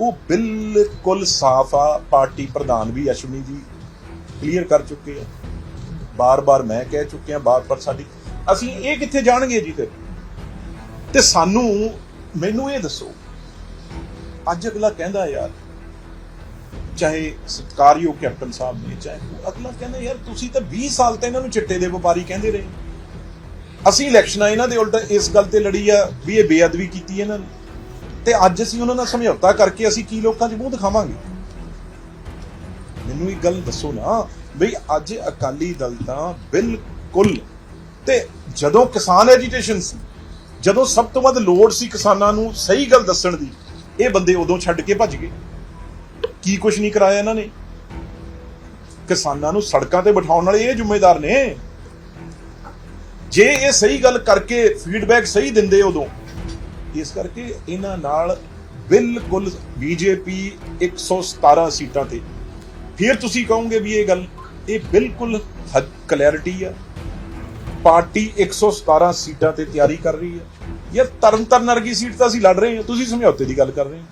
ਉਹ ਬਿਲਕੁਲ ਸਾਫ਼ ਆ ਪਾਰਟੀ ਪ੍ਰਧਾਨ ਵੀ ਅਸ਼ਵਨੀ ਜੀ ਕਲੀਅਰ ਕਰ ਚੁੱਕੇ ਆ। ਬਾਰ-ਬਾਰ ਮੈਂ ਕਹਿ ਚੁੱਕਿਆ ਬਾਰ-ਬਾਰ ਸਾਡੀ ਅਸੀਂ ਇਹ ਕਿੱਥੇ ਜਾਣਗੇ ਜੀ ਫਿਰ? ਤੇ ਸਾਨੂੰ ਮੈਨੂੰ ਇਹ ਦੱਸੋ ਅੱਜ ਅਗਲਾ ਕਹਿੰਦਾ ਯਾਰ ਚਾਹੇ ਸਤਕਾਰਯੋਗ ਕੈਪਟਨ ਸਾਹਿਬ ਨੇ ਚਾਹੇ ਕੋਈ, ਅਗਲਾ ਕਹਿੰਦਾ ਯਾਰ ਤੁਸੀਂ ਤਾਂ 20 ਸਾਲ ਤਾਂ ਇਹਨਾਂ ਨੂੰ ਚਿੱਟੇ ਦੇ ਵਪਾਰੀ ਕਹਿੰਦੇ ਰਹੇ। ਅਸੀਂ ਇਲੈਕਸ਼ਨਾਂ ਇਹਨਾਂ ਦੇ ਉਲਟ ਇਸ ਗੱਲ ਤੇ ਲੜੀ ਆ ਵੀ ਇਹ ਬੇਅਦਬੀ ਕੀਤੀ ਇਹਨਾਂ ਨੇ। ਤੇ ਅੱਜ ਅਸੀਂ ਉਹਨਾਂ ਨਾਲ ਸਮਝੌਤਾ ਕਰਕੇ ਅਸੀਂ ਕੀ ਲੋਕਾਂ 'ਚ ਮੂੰਹ ਦਿਖਾਵਾਂਗੇ? ਮੈਨੂੰ ਇੱਕ ਗੱਲ ਦੱਸੋ ਨਾ, ਬਈ ਅੱਜ ਅਕਾਲੀ ਦਲ ਤਾਂ ਬਿਲਕੁਲ ਤੇ ਜਦੋਂ ਕਿਸਾਨ ਐਜੀਟੇਸ਼ਨ ਸੀ, ਜਦੋਂ ਸਭ ਤੋਂ ਵੱਧ ਲੋੜ ਸੀ ਕਿਸਾਨਾਂ ਨੂੰ ਸਹੀ ਗੱਲ ਦੱਸਣ ਦੀ, ਇਹ ਬੰਦੇ ਉਦੋਂ ਛੱਡ ਕੇ ਭੱਜ ਗਏ। ਕੀ ਕੁਝ ਨਹੀਂ ਕਰਾਇਆ ਇਹਨਾਂ ਨੇ? ਕਿਸਾਨਾਂ ਨੂੰ ਸੜਕਾਂ ਤੇ ਬਿਠਾਉਣ ਵਾਲੇ ਇਹ ਜ਼ਿੰਮੇਦਾਰ ਨੇ। ਜੇ ਇਹ ਸਹੀ ਗੱਲ ਕਰਕੇ ਫੀਡਬੈਕ ਸਹੀ ਦਿੰਦੇ ਉਦੋਂ ਇਸ ਕਰਕੇ ਇਹਨਾਂ ਨਾਲ ਬਿਲਕੁਲ ਬੀਜੇਪੀ 117 ਸੀਟਾਂ ਤੇ। ਫਿਰ ਤੁਸੀਂ ਕਹੋਗੇ ਵੀ ਇਹ ਗੱਲ, ਇਹ ਬਿਲਕੁਲ ਕਲੈਰਿਟੀ ਆ। ਪਾਰਟੀ 117 ਸੀਟਾਂ ਤੇ ਤਿਆਰੀ ਕਰ ਰਹੀ ਹੈ ਯਾਰ ਤਰਨਤਾਰਨ ਵਰਗੀ ਸੀਟ ਤਾਂ ਅਸੀਂ ਲੜ ਰਹੇ ਹਾਂ, ਤੁਸੀਂ ਸਮਝੌਤੇ ਦੀ ਗੱਲ ਕਰ ਰਹੇ ਹੋ।